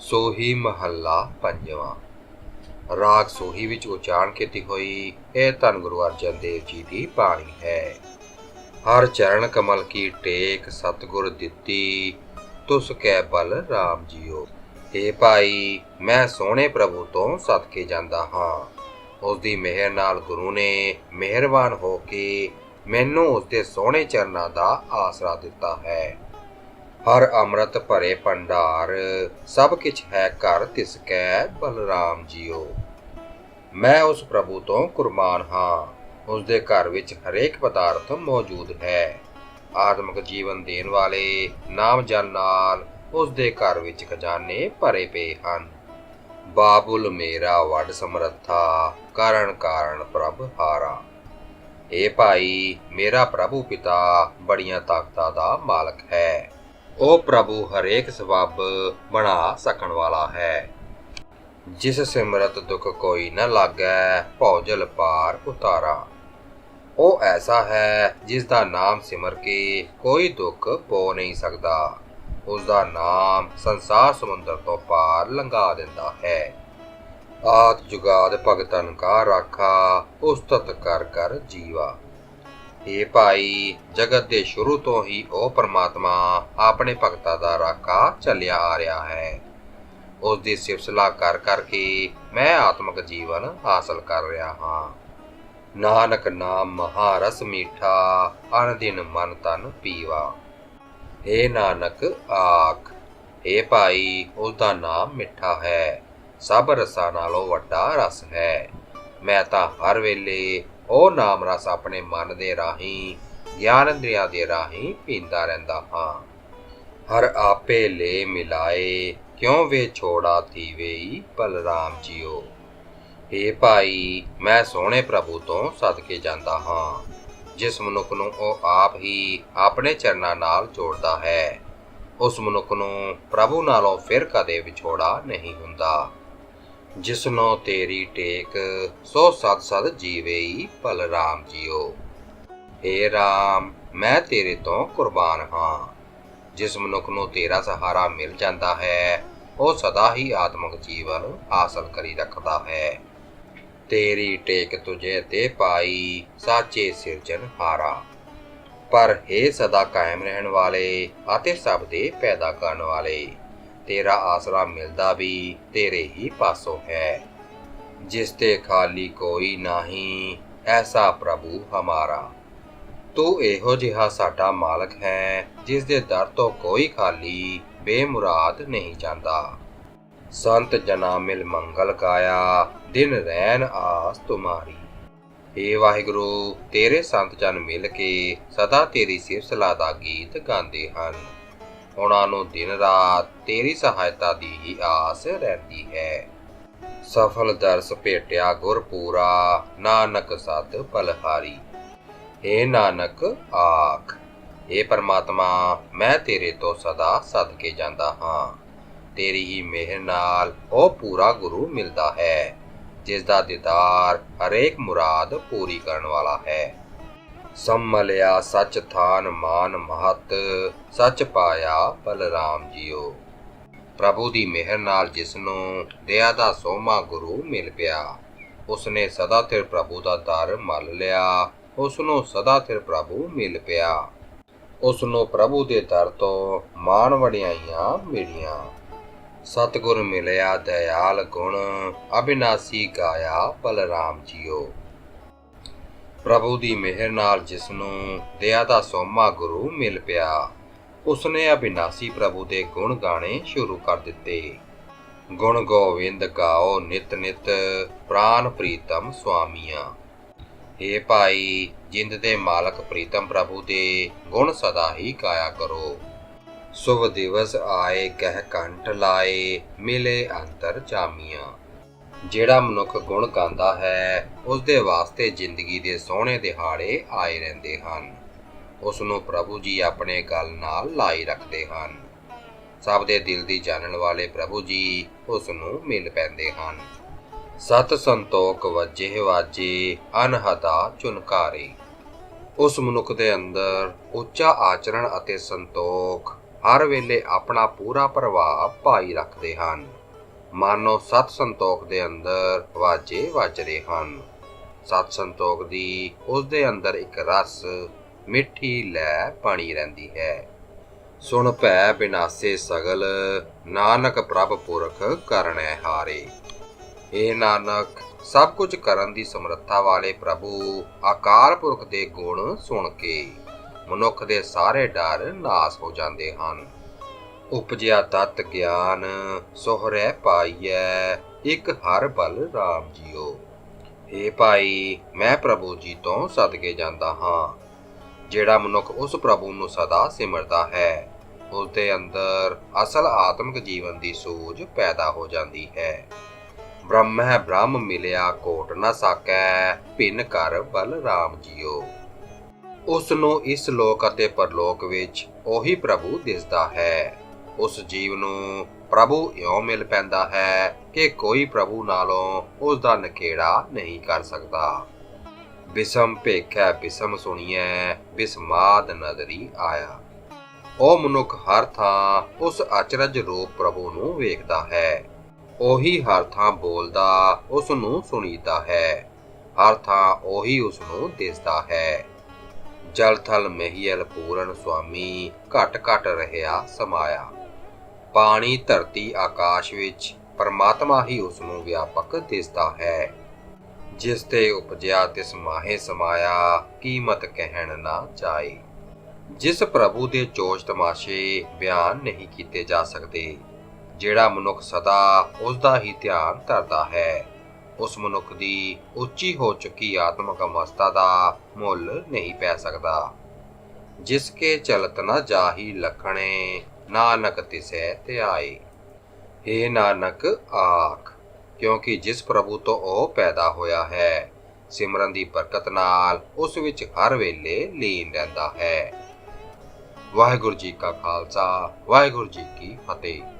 ਸੋਹੀ ਮਹੱਲਾ ਪੰਜਵਾਂ। ਰਾਗ ਸੋਹੀ ਵਿੱਚ ਉਚਾਰਨ ਕੀਤੀ ਹੋਈ, ਇਹ ਧੰਨ ਗੁਰੂ ਅਰਜਨ ਦੇਵ ਜੀ ਦੀ ਬਾਣੀ ਹੈ। ਹਰ ਚਰਨ ਕਮਲ ਕੀ ਟੇਕ, ਸਤਿਗੁਰ ਦਿੱਤੀ, ਤੁਸ ਕੈ ਬਲ RAM ਜੀਓ। ਏ ਭਾਈ, ਮੈਂ ਸੋਹਣੇ ਪ੍ਰਭੂ ਤੋਂ ਸਦਕੇ ਜਾਂਦਾ ਹਾਂ। ਉਸ ਦੀ ਮਿਹਰ ਨਾਲ ਗੁਰੂ ਨੇ ਮਿਹਰਬਾਨ ਹੋ ਕੇ ਮੈਨੂੰ ਉਸ ਦੇ ਸੋਹਣੇ ਚਰਨਾਂ ਦਾ ਆਸਰਾ ਦਿੱਤਾ ਹੈ। ਹਰ ਅੰਮ੍ਰਿਤ ਭਰੇ ਭੰਡਾਰ, ਸਭ ਕਿਛ ਹੈ ਘਰ, ਤਿਸ ਕੈ ਬਲਰਾਮ ਜੀਓ। ਮੈਂ ਉਸ ਪ੍ਰਭੂ ਤੋਂ ਕੁਰਬਾਨ ਹਾਂ, ਉਸ ਦੇ ਘਰ ਵਿੱਚ ਹਰੇਕ ਪਦਾਰਥ ਮੌਜੂਦ ਹੈ। ਆਤਮਿਕ ਜੀਵਨ ਦੇਣ ਵਾਲੇ ਨਾਮ ਜਨ ਨਾਲ ਉਸ ਦੇ ਘਰ ਵਿੱਚ ਖਜ਼ਾਨੇ ਭਰੇ ਪਏ ਹਨ। ਬਾਬੁਲ ਮੇਰਾ ਵੱਡ ਸਮਰੱਥਾ, ਕਾਰਨ ਕਾਰਨ ਪ੍ਰਭ ਹਾਰਾ। ਏ ਭਾਈ, ਮੇਰਾ ਪ੍ਰਭੂ ਪਿਤਾ ਬੜੀਆਂ ਤਾਕਤਾਂ ਦਾ ਮਾਲਕ ਹੈ। ਉਹ ਪ੍ਰਭੂ ਹਰੇਕ ਸਬਬ ਬਣਾ ਸਕਣ ਵਾਲਾ ਹੈ। ਜਿਸ ਸਿਮਰਤ ਦੁਖ ਕੋਈ ਨ ਲਾਗੈ, ਭੌਜਲ ਪਾਰ ਉਤਾਰਾ। ਉਹ ਐਸਾ ਹੈ ਜਿਸ ਦਾ ਨਾਮ ਸਿਮਰ ਕੇ ਕੋਈ ਦੁੱਖ ਪੋ ਨਹੀਂ ਸਕਦਾ। ਉਸ ਦਾ ਨਾਮ ਸੰਸਾਰ ਸਮੁੰਦਰ ਤੋਂ ਪਾਰ ਲੰਘਾ ਦਿੰਦਾ ਹੈ। ਆਦ ਜੁਗਾਦ ਭਗਤਨ ਕਾ ਰਾਖਾ, ਉਸਤਤ ਕਰ ਕਰ ਜੀਵਾ। ਇਹ ਭਾਈ, ਜਗਤ ਦੇ ਸ਼ੁਰੂ ਤੋਂ ਹੀ ਉਹ ਪਰਮਾਤਮਾ ਆਪਣੇ ਭਗਤਾਂ ਦਾ ਰਾਖਾ ਚੱਲਿਆ ਆ ਰਿਹਾ ਹੈ। ਉਸ ਦੀ ਸਿਫਤਸਲਾ ਕਰ ਕਰਕੇ ਮੈਂ ਆਤਮਿਕ ਜੀਵਨ ਹਾਸਲ ਕਰ ਰਿਹਾ ਹਾਂ। ਨਾਨਕ ਨਾਮ ਮਹਾਰਸ ਮੀਠਾ ਅਨ ਦਿਨ ਮਨ ਤਨ ਪੀਵਾ। ਏ ਨਾਨਕ ਆਖ, ਏ ਭਾਈ ਉਸ ਦਾ ਨਾਮ ਮਿੱਠਾ ਹੈ। ਸਭ ਰਸਾਂ ਨਾਲੋਂ ਵੱਡਾ ਰਸ ਹੈ। ਮੈਂ ਤਾਂ ਹਰ ਵੇਲੇ ਉਹ ਨਾਮ ਰਸ ਆਪਣੇ ਮਨ ਦੇ ਰਾਹੀਂ, ਗਿਆਨ ਇੰਦਰੀਆਂ ਦੇ ਰਾਹੀਂ ਪੀਂਦਾ ਰਹਿੰਦਾ ਹਾਂ। ਹਰ ਆਪੇ ਲੈ ਮਿਲਾਏ, ਕਿਉਂ ਵੇ ਛੋੜਾ ਥੀਵੇਈ ਬਲਰਾਮ ਜੀਓ। ਏ ਭਾਈ, ਮੈਂ ਸੋਹਣੇ ਪ੍ਰਭੂ ਤੋਂ ਸਦਕੇ ਜਾਂਦਾ ਹਾਂ। ਜਿਸ ਮਨੁੱਖ ਨੂੰ ਉਹ ਆਪ ਹੀ ਆਪਣੇ ਚਰਨਾਂ ਨਾਲ ਜੋੜਦਾ ਹੈ, ਉਸ ਮਨੁੱਖ ਨੂੰ ਪ੍ਰਭੂ ਨਾਲੋਂ ਫਿਰ ਕਦੇ ਵਿਛੋੜਾ ਨਹੀਂ ਹੁੰਦਾ। ਜਿਸਨੋ ਤੇਰੀ ਟੇਕ, ਸੋ ਸਤ ਸਤ ਜੀਵੇਈ ਬਲਰਾਮ ਜੀਓ। ਏ RAM ਮੈਂ ਤੇਰੇ ਤੋਂ ਕੁਰਬਾਨ ਹਾਂ। ਜਿਸ ਮਨੁੱਖ ਨੂੰ ਤੇਰਾ ਸਹਾਰਾ ਮਿਲ ਜਾਂਦਾ ਹੈ, ਉਹ ਸਦਾ ਹੀ ਆਤਮਿਕ ਜੀਵਨ ਹਾਸਲ ਕਰੀ ਰੱਖਦਾ ਹੈ। ਤੇਰੀ ਟੇਕ ਤੁਝੇ ਤੇ ਪਾਈ, ਸਾਚੇ ਸਿਰਜਨ ਹਾਰਾ। ਪਰ हे ਸਦਾ ਕਾਇਮ ਰਹਿਣ ਵਾਲੇ ਅਤੇ ਸਭ ਦੇ ਪੈਦਾ ਕਰਨ ਵਾਲੇ ਤੇਰਾ ਆਸਰਾ ਮਿਲਦਾ ਵੀ ਤੇਰੇ ਹੀ ਪਾਸੋਂ ਹੈ। ਜਿਸ ਤੇ ਖਾਲੀ ਕੋਈ ਨਹੀਂ, ਐਸਾ ਪ੍ਰਭੂ ਹਮਾਰਾ। ਤੂੰ ਇਹੋ ਜਿਹਾ ਸਾਡਾ ਮਾਲਕ ਹੈ, ਜਿਸ ਦੇ ਦਰ ਤੋਂ ਕੋਈ ਖਾਲੀ ਬੇਮੁਰਾਦ ਨਹੀਂ ਜਾਂਦਾ। ਸੰਤ ਜਨਾ ਮਿਲ ਮੰਗਲ ਕਾਇਆ, ਦਿਨ ਰਹਿਣ ਆਸ ਤੁਮਾਰੀ। ਏ ਵਾਹਿਗੁਰੂ, ਤੇਰੇ ਸੰਤ ਜਨ ਮਿਲ ਕੇ ਸਦਾ ਤੇਰੀ ਸਿਫਤਸਲਾ ਦਾ ਗੀਤ ਗਾਉਂਦੇ ਹਨ। ਉਹਨਾਂ ਨੂੰ ਦਿਨ ਰਾਤ ਤੇਰੀ ਸਹਾਇਤਾ ਦੀ ਹੀ ਆਸ ਰਹਿੰਦੀ ਹੈ। ਸਫਲ ਦਰਸ ਭੇਟਿਆ ਗੁਰਪੂਰਾ, ਨਾਨਕ ਸਤ ਪਲਹਾਰੀ। ਏ ਨਾਨਕ ਆਖ ਏ ਪਰਮਾਤਮਾ, ਮੈਂ ਤੇਰੇ ਤੋਂ ਸਦਾ ਸਦਕੇ ਜਾਂਦਾ ਹਾਂ। ਤੇਰੀ ਹੀ ਮਿਹਰ ਨਾਲ ਉਹ ਪੂਰਾ ਗੁਰੂ ਮਿਲਦਾ ਹੈ ਜਿਸ ਦਾ ਦੀਦਾਰ ਹਰੇਕ ਮੁਰਾਦ ਪੂਰੀ ਕਰਨ ਵਾਲਾ ਹੈ। ਸੰਮਲਿਆ ਸਚ ਥਾਨ ਮਾਨ ਮਹਤ, ਸਚ ਪਾਇਆ ਬਲਰਾਮ ਜੀਓ। ਪ੍ਰਭੂ ਦੀ ਮਿਹਰ ਨਾਲ ਜਿਸ ਨੂੰ ਦਇਆ ਦਾ ਸੋਮਾ ਗੁਰੂ ਮਿਲ ਪਿਆ, ਉਸਨੇ ਸਦਾ ਸਿਰ ਪ੍ਰਭੂ ਦਾ ਦਰ ਮਲ ਲਿਆ ਉਸ ਨੂੰ ਸਦਾ ਸਿਰ ਪ੍ਰਭੂ ਮਿਲ ਪਿਆ। ਉਸ ਨੂੰ ਪ੍ਰਭੂ ਦੇ ਦਰ ਤੋਂ ਮਾਣ ਵਡਿਆਈਆਂ ਮਿਲੀਆਂ। ਸਤਿਗੁਰ ਮਿਲਿਆ ਦਇਆਲ ਗੁਣ, ਅਬਿਨਾਸੀ ਗਾਇਆ ਬਲਰਾਮ ਜੀਓ। ਪ੍ਰਭੂ ਦੀ ਮਿਹਰ ਨਾਲ ਜਿਸ ਨੂੰ ਦਇਆ ਦਾ ਸੋਮਾ ਗੁਰੂ ਮਿਲ ਪਿਆ, ਉਸਨੇ ਅਬਿਨਾਸੀ ਪ੍ਰਭੂ ਦੇ ਗੁਣ ਗਾਣੇ ਸ਼ੁਰੂ ਕਰ ਦਿੱਤੇ। ਗੁਣ ਗੋਵਿੰਦ ਗਾਓ ਨਿਤ ਨਿਤ ਪ੍ਰਾਨ ਪ੍ਰੀਤਮ ਸੁਆਮੀਆਂ। ਏ ਭਾਈ, ਜਿੰਦ ਦੇ ਮਾਲਕ ਪ੍ਰੀਤਮ ਪ੍ਰਭੂ ਦੇ ਗੁਣ ਸਦਾ ਹੀ ਗਾਇਆ ਕਰੋ। ਸੁਭ ਦਿਵਸ ਆਏ ਕਹਿ ਕੰਠ ਲਾਏ, ਮਿਲੇ ਅੰਤਰ ਜਾਮੀਆਂ। ਜਿਹੜਾ ਮਨੁੱਖ ਗੁਣ ਗਾਉਂਦਾ ਹੈ ਉਸ ਦੇ ਵਾਸਤੇ ਜ਼ਿੰਦਗੀ ਦੇ ਸੋਹਣੇ ਦਿਹਾੜੇ ਆਏ ਰਹਿੰਦੇ ਹਨ। ਉਸ ਨੂੰ ਪ੍ਰਭੂ ਜੀ ਆਪਣੇ ਗਲ ਨਾਲ ਲਾਈ ਰੱਖਦੇ ਹਨ। ਸਭ ਦੇ ਦਿਲ ਦੀ ਜਾਣਨ ਵਾਲੇ ਪ੍ਰਭੂ ਜੀ ਉਸ ਨੂੰ ਮਿਲ ਪੈਂਦੇ ਹਨ। ਸਤ ਸੰਤੋਖ ਵਜੇ ਵਾਜੇ, ਅਨਹਦਾ ਚੁਨਕਾਰੇ। ਉਸ ਮਨੁੱਖ ਦੇ ਅੰਦਰ ਉੱਚਾ ਆਚਰਣ ਅਤੇ ਸੰਤੋਖ ਹਰ ਵੇਲੇ ਆਪਣਾ ਪੂਰਾ ਪ੍ਰਭਾਵ ਪਾਈ ਰੱਖਦੇ ਹਨ। ਮਾਨੋ ਸਤ ਸੰਤੋਖ ਦੇ ਅੰਦਰ ਵਾਜੇ ਵੱਜਦੇ ਹਨ। ਸਤ ਸੰਤੋਖ ਦੀ ਉਸ ਦੇ ਅੰਦਰ ਇੱਕ ਰਸ ਮਿੱਠੀ ਲੈ ਬਣੀ ਰਹਿੰਦੀ ਹੈ। ਸੁਣ ਭੈ ਬਿਨਾਸੇ ਸਗਲ, ਨਾਨਕ ਪ੍ਰਭ ਪੁਰਖ ਕਰਨੈ ਹਾਰੇ। ਏ ਨਾਨਕ, ਸਭ ਕੁਝ ਕਰਨ ਦੀ ਸਮਰੱਥਾ ਵਾਲੇ ਪ੍ਰਭੂ ਅਕਾਲ ਪੁਰਖ ਦੇ ਗੁਣ ਸੁਣ ਕੇ ਮਨੁੱਖ ਦੇ ਸਾਰੇ ਡਰ ਨਾਸ ਹੋ ਜਾਂਦੇ ਹਨ। ਉਪਜਿਆ ਤਤ ਗਿਆਨ ਸੋਹਰੈ ਪਾਈਐ, ਇੱਕ ਹਰ ਬਲ RAM ਜੀਓ। ਏ ਭਾਈ, ਮੈਂ ਪ੍ਰਭੂ ਜੀ ਤੋਂ ਸਦਕੇ ਜਾਂਦਾ ਹਾਂ, ਜਿਹੜਾ ਮਨੁੱਖ ਉਸ ਪ੍ਰਭੂ ਨੂੰ ਸਦਾ ਸਿਮਰਦਾ ਹੈ। ਉਸ ਦੇ ਅੰਦਰ ਅਸਲ ਆਤਮਿਕ ਜੀਵਨ ਦੀ ਸੂਝ ਪੈਦਾ ਹੋ ਜਾਂਦੀ ਹੈ। ਬ੍ਰਹਮੈ ਬ੍ਰਹਮ ਮਿਲਿਆ ਕੋਟ ਨਾ ਸਾਕੈ, ਭਿੰਨ ਕਰ ਬਲ RAM ਜੀਓ। ਉਸ ਨੂੰ ਇਸ ਲੋਕ ਅਤੇ ਪਰਲੋਕ ਵਿੱਚ ਉਹੀ ਪ੍ਰਭੂ ਦਿਸਦਾ ਹੈ। ਉਸ ਜੀਵ ਨੂੰ ਪ੍ਰਭੂ ਇਉਂ ਮਿਲ ਪੈਂਦਾ ਹੈ ਕਿ ਕੋਈ ਪ੍ਰਭੂ ਨਾਲੋਂ ਉਸ ਦਾ ਨਕੇੜਾ ਨਹੀਂ ਕਰ ਸਕਦਾ। ਬਿਸਮ ਭੇਖੈ, ਬਿਸਮ ਸੁਣੀਐ, ਬਿਸਮਾਦ ਨਜ਼ਰੀ ਆਇਆ। ਉਹ ਮਨੁੱਖ ਹਰ ਥਾਂ ਉਸ ਅਚਰਜ ਰੂਪ ਪ੍ਰਭੂ ਨੂੰ ਵੇਖਦਾ ਹੈ। ਉਹੀ ਹਰ ਥਾਂ ਬੋਲਦਾ, ਉਸ ਨੂੰ ਸੁਣੀਦਾ ਹੈ। ਹਰ ਥਾਂ ਉਹੀ ਉਸ ਨੂੰ ਦਿਸਦਾ ਹੈ। ਜਲ ਥਲ ਮਹੀਲ ਪੂਰਨ ਸੁਆਮੀ ਘਟ ਘਟ ਰਹਿਆ ਸਮਾਇਆ। ਪਾਣੀ ਧਰਤੀ ਆਕਾਸ਼ ਵਿੱਚ ਪਰਮਾਤਮਾ ਹੀ ਉਸ ਨੂੰ ਵਿਆਪਕ ਦਿਸਦਾ ਹੈ। ਜਿਸ ਤੇ ਉਪਜਿਆ ਤਿਸ ਮਾਹੇ ਸਮਾਇਆ ਕੀਮਤ ਕਹਿਣ ਨਾ ਜਾਏ। ਜਿਸ ਪ੍ਰਭੂ ਦੇ ਚੋਜ ਤਮਾਸ਼ੇ ਬਿਆਨ ਨਹੀਂ ਕੀਤੇ ਜਾ ਸਕਦੇ, ਜਿਹੜਾ ਮਨੁੱਖ ਸਦਾ ਉਸ ਦਾ ਹੀ ਧਿਆਨ ਧਰਦਾ ਹੈ, ਉਸ ਮਨੁੱਖ ਦੀ ਉੱਚੀ ਹੋ ਚੁੱਕੀ ਆਤਮਿਕ ਅਵਸਥਾ ਦਾ ਮੁੱਲ ਨਹੀਂ ਪੈ ਸਕਦਾ। ਜਿਸ ਕੇ ਚਲਤ ਨ ਜਾਹੀ ਲਖਣੇ ਨਾਨਕ ਤਿਸੈ ਧਿਆਏ ਏ ਨਾਨਕ, ਆਖ, ਕਿਉਂਕਿ ਜਿਸ ਪ੍ਰਭੂ ਤੋਂ ਉਹ ਪੈਦਾ ਹੋਇਆ ਹੈ, ਸਿਮਰਨ ਦੀ ਬਰਕਤ ਨਾਲ ਉਸ ਵਿੱਚ ਹਰ ਵੇਲੇ ਲੀਨ ਰਹਿੰਦਾ ਹੈ। ਵਾਹਿਗੁਰੂ ਜੀ ਕਾ ਖਾਲਸਾ, ਵਾਹਿਗੁਰੂ ਜੀ ਕੀ ਫਤਿਹ।